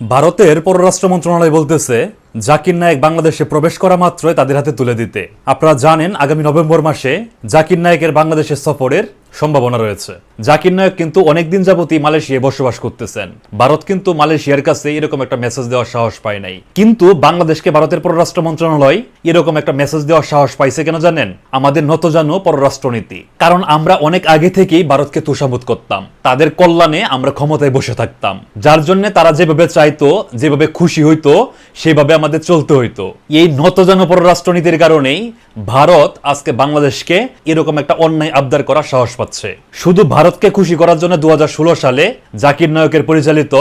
ভারতের পররাষ্ট্র মন্ত্রণালয় বলতেছে, জাকির নায়েক বাংলাদেশে প্রবেশ করা মাত্রই তাদের হাতে তুলে দিতে। আপনারা জানেন, আগামী নভেম্বর মাসে জাকির নায়েকের বাংলাদেশের সফরের সম্ভাবনা রয়েছে। জাকির নায়ক কিন্তু অনেকদিন যাবতই মালয়েশিয়ায় বসবাস করতেছেন। ভারত কিন্তু মালয়েশিয়ার কাছে এরকম একটা মেসেজ দেওয়ার সাহস পায় নাই। কিন্তু বাংলাদেশকে ভারতের পররাষ্ট্র মন্ত্রণালয় এরকম একটা মেসেজ দেওয়ার সাহস পাইছে কেন জানেন? আমাদের নতজানু পররাষ্ট্রনীতি। কারণ আমরা অনেক আগে থেকেই ভারতকে তুষাবোধ করতাম। তাদের কল্যাণে আমরা ক্ষমতায় বসে থাকতাম। যার জন্য তারা যেভাবে চাইতো, যেভাবে খুশি হইতো, সেভাবে আমাদের চলতে হইতো। এই নতজানু পররাষ্ট্রনীতির কারণেই ভারত আজকে বাংলাদেশকে এরকম একটা অন্যায় আবদার করার সাহস পাচ্ছে। শুধু ভারতকে খুশি করার জন্য দু সালে জাকির নায়কের পরিচালিত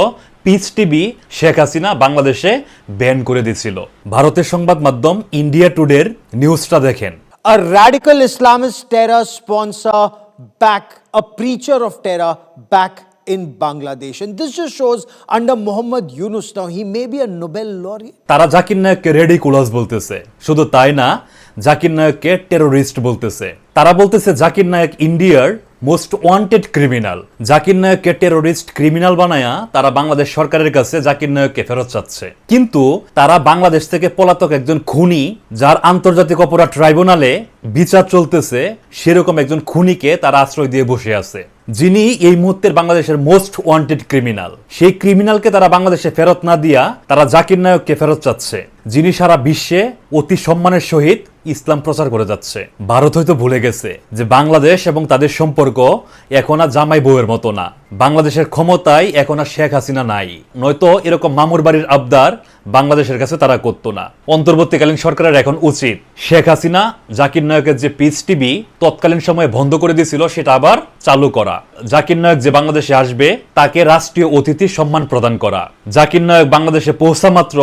পিচ টিভি শেখ হাসিনা বাংলাদেশে ব্যান করে দিয়েছিল। ভারতের সংবাদ মাধ্যম ইন্ডিয়া টুডের নিউজটা দেখেন। আর radical Islamist terror sponsor back, a preacher of terror back in Bangladesh. And this just shows under Muhammad Yunus now, he may be a Nobel laureate. তারা জাকির নায়ককে রেডিকুলাস বলতেছে। শুধু তাই না জাকির নায়ককে টেরোরিস্ট বলতেছে। তারা বলতেছে জাকির নায়ক ইন্ডিয়ার মোস্ট ওয়ান্টেড ক্রিমিনাল জাকির নায়ককে টেরোরিস্ট ক্রিমিনাল বানায়া তারা বাংলাদেশ সরকারের কাছে জাকির নায়ককে ফেরত চাচ্ছে। কিন্তু তারা বাংলাদেশ থেকে পলাতক একজন খুনি যার আন্তর্জাতিক অপরাধ ট্রাইব্যুনালে বিচার চলতেছে সেরকম একজন খুনিকে তারা আশ্রয় দিয়ে বসে আছে। যিনি এই মুহূর্তের বাংলাদেশের মোস্ট ওয়ান্টেড ক্রিমিনাল সেই ক্রিমিনালকে তারা বাংলাদেশে ফেরত না দিয়া তারা জাকির নায়ককে ফেরত চাচ্ছে। যিনি সারা বিশ্বে অতি সম্মানের সহিত ইসলাম প্রচার করে যাচ্ছে। ভারত হয়তো ভুলে গেছে যে বাংলাদেশ এবং তাদের সম্পর্ক এখন আর জামাই বউয়ের মতো না। বাংলাদেশের ক্ষমতায় এখন আর শেখ হাসিনা নাই। নয়তো এরকম মামুর বাড়ির আবদার বাংলাদেশের কাছে তারা করতো না। অন্তর্বর্তীকালীন সরকারের এখন উচিত। শেখ হাসিনা, জাকির নায়কের যে পিস টিভি তৎকালীন সময়ে বন্ধ করে দিয়েছিল, সেটা আবার চালু করা। জাকির নায়ক যে বাংলাদেশে আসবে, তাকে রাষ্ট্রীয় অতিথি সম্মান প্রদান করা। জাকির নায়ক বাংলাদেশে পৌঁছা মাত্র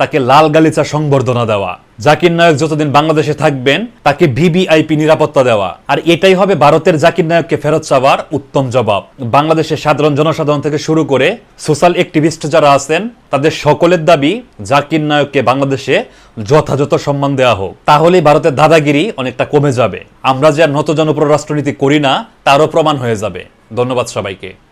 তাকে লাল গালিচা সংবর্ধনা দেওয়া। জাকির নায়ক যতদিন বাংলাদেশে থাকবেন, তাকে ভিভিআইপি নিরাপত্তা দেওয়া। আর এটাই হবে ভারতের জাকির নায়ককে ফেরত চাওয়ার উত্তম জবাব। বাংলাদেশের সাধারণ জনসাধারণ থেকে শুরু করে সোশ্যাল অ্যাক্টিভিস্ট যারা আছেন, তাদের সকলের দাবি জাকির নায়ককে বাংলাদেশে যথাযথ সম্মান দেওয়া হোক। তাহলেই ভারতের দাদাগিরি অনেকটা কমে যাবে। আমরা যে আর নতজন পররাষ্ট্রনীতি করি না, তারও প্রমাণ হয়ে যাবে। ধন্যবাদ সবাইকে।